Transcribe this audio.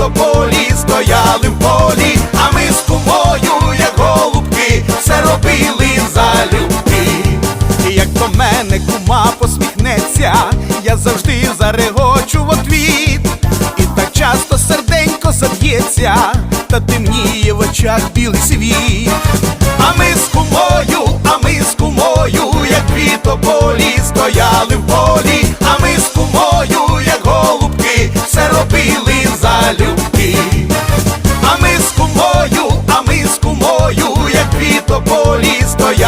як стояли в полі, а ми з кумою, як голубки, все робили залюбки. І як до мене кума посміхнеться, я завжди зарегочу в отвіт. І так часто серденько заб'ється, та темніє в очах білий світ. А ми з кумою, а ми з кумою, як квітоболі, стояли в Як воює, квітополі стою